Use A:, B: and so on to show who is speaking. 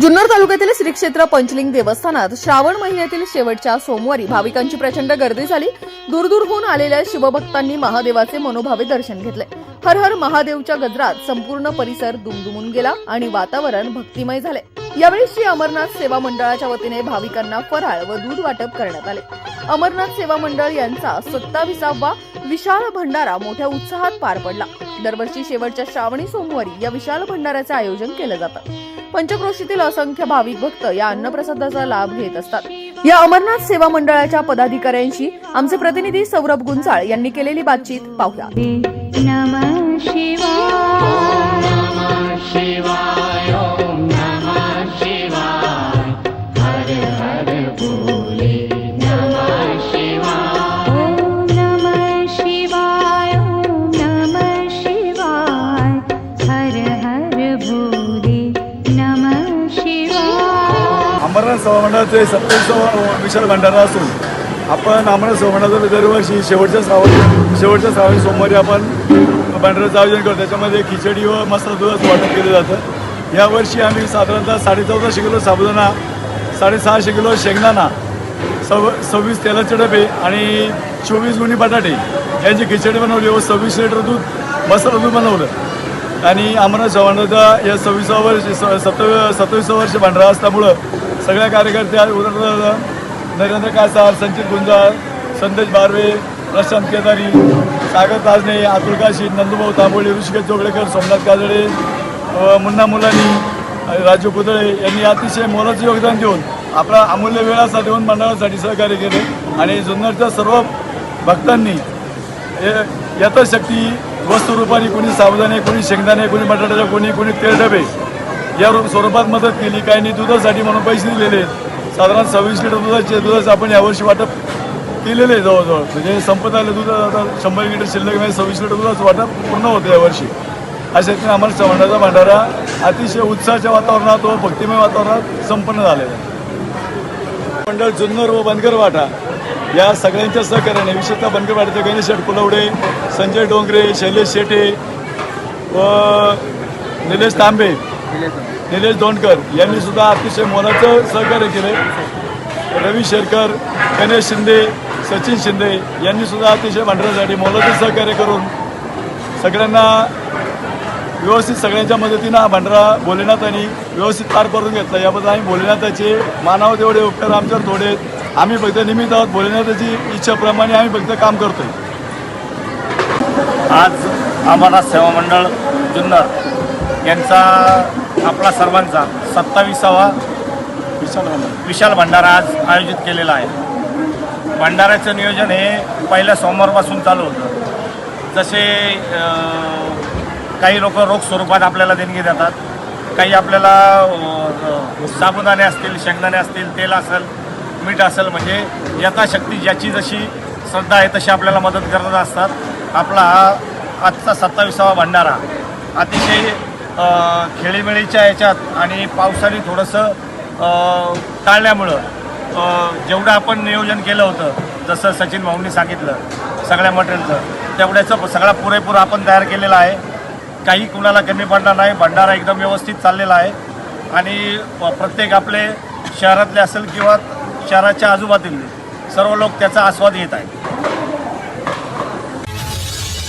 A: जुन्नर तालुक्यातील श्री क्षेत्र पंचलिंग देवस्थानात श्रावण महिन्यातील शेवटच्या सोमवारी भाविकांची प्रचंड गर्दी झाली. दूरदूरहून आलेल्या शिवभक्तांनी महादेवाचे मनोभावे दर्शन घेतले. हर हर महादेवच्या गजरात संपूर्ण परिसर दुमदुमून गेला आणि वातावरण भक्तिमय झाले. यावेळी श्री अमरनाथ सेवा मंडळाच्या वतीने भाविकांना फराळ व दूध वाटप करण्यात आले. अमरनाथ सेवा मंडळ यांचा सत्ताविसावा विशाल भंडारा मोठ्या उत्साहात पार पडला. दरवर्षी शेवटच्या श्रावणी सोमवारी या विशाल भंडाऱ्याचे आयोजन केलं जातं. पंचक्रोशीतील असंख्य भाविक भक्त या अन्नप्रसादाचा लाभ घेत असतात. या अमरनाथ सेवा मंडळाच्या पदाधिकाऱ्यांशी आमचे प्रतिनिधी सौरभ गुंजाळ यांनी केलेली बातचीत पाहूया.
B: हर
C: अमरनाथ सभामंडळाचे सत्तावीसावा विशाल भंडारा असून आपण अमरनाथ सभामंडळाचं दरवर्षी शेवटच्या श्रावण शेवटच्या श्रावणी सोमवारी आपण भंडाराचं आयोजन करतो. त्याच्यामध्ये खिचडी व मसाला दुधाचं वाटप केलं जातं. यावर्षी आम्ही साधारणतः साडेचौदाशे किलो साबुदाणा साडेसहाशे किलो शेंगदाणा सव सव्वीस तेलाचे डबे आणि चोवीस गुणी बटाटे यांची खिचडी बनवली व सव्वीस लिटर दूध मसाला दूध बनवलं. आणि अमरनाथ चव्हाणाचा या सव्वीसा वर्ष स- सत्तावी सत्तावीसावं वर्ष भांडारा असल्यामुळं सगळ्या कार्यकर्त्या उदाहरणार्थ नरेंद्र कासार संचित गुंजाळ संदेश बारवे प्रशांत केदारी सागर ताजने अतुल काशी नंदुभाऊ तांबोळी ऋषिकेश जोगळेकर सोमनाथ काजळे मुन्ना मुलानी राजू पुतळे यांनी अतिशय मोलाचं योगदान देऊन आपला अमूल्य वेळाचा देऊन मंडळासाठी सहकार्य केले. आणि जुन्नरच्या सर्व भक्तांनी हे- यथाशक्ती वस्तुरूपाने कोणी सावधाने कोणी शेंगदाणे कोणी बटाट्याच्या कोणी कोणी तेल डबे. या स्वरूपात मदत केली. काहींनी दुधासाठी म्हणून पैसे दिलेले साधारण सव्वीस लिटर दुधाचे दुधाचं आपण यावर्षी वाटप केलेलं आहे जवळजवळ. म्हणजे संपत आलं दूध आता शंभर लिटर शिल्लक म्हणजे सव्वीस लिटर दुधाचं वाटप पूर्ण होतं यावर्षी. अशा रीतीने आम्हाला चव्हाणाचा भंडारा अतिशय उत्साहाच्या वातावरणात व भक्तिमय वातावरणात संपन्न झालेला आहे. मंडळ जुन्नर व बनगर वाटा या सगळ्यांच्या सहकार्याने विशेषतः बनकर गणेश शेठ कुलवडे संजय डोंगरे शैलेश शेटे व निलेश तांबे निलेश दोंडकर यांनी सुद्धा अतिशय मोलाचं सहकार्य केले रवी शेरकर गणेश शिंदे सचिन शिंदे यांनी सुद्धा अतिशय भांडण्यासाठी मोलाचं सहकार्य करून सगळ्यांना व्यवस्थित सगळ्यांच्या मदतीनं हा भंडारा भोलेनाथांनी व्यवस्थित पार करून घेतला याबद्दल आम्ही भोलेनाथाचे मानावत तेवढे उपकार आमच्यावर थोडे आहेत. आम्ही फक्त निमित्त आहोत भोलेनाथाची इच्छेप्रमाणे आम्ही फक्त काम करतोय.
D: आज अमरनाथ सेवा मंडळ जुन्नर यांचा आपला सर्वांचा सत्ताविसावा
C: विशाल भंडारा.
D: विशाल भंडारा आज आयोजित केलेला आहे. भंडाऱ्याचं नियोजन हे पहिल्या सोमवारपासून चालू होतं. जसे काही लोक रोख स्वरूपात आपल्याला देणगी देतात काही आपल्याला साबुदाणे असतील शेंगदाणे असतील तेल असेल मीठ असेल म्हणजे यथाशक्ती ज्याची जशी श्रद्धा आहे तशी आपल्याला मदत करत असतात. आपला हा आजचा सत्तावीसावा भंडारा. अतिशय खेळीमेळीच्या याच्यात आणि पावसाने थोडंसं टाळल्यामुळं जेवढं आपण नियोजन केलं होतं जसं सचिन भाऊंनी सांगितलं सगळ्या मटेरियलचं तेवढ्याचं सगळा पुरेपूर आपण तयार केलेला आहे. काही कुणाला कमी पडणार नाही भंडारा एकदम व्यवस्थित चाललेला आहे. आणि प्रत्येक आपले शहरातले असेल किंवा शहराच्या आजूबाजूंनी सर्व लोक त्याचा आस्वाद घेत आहेत.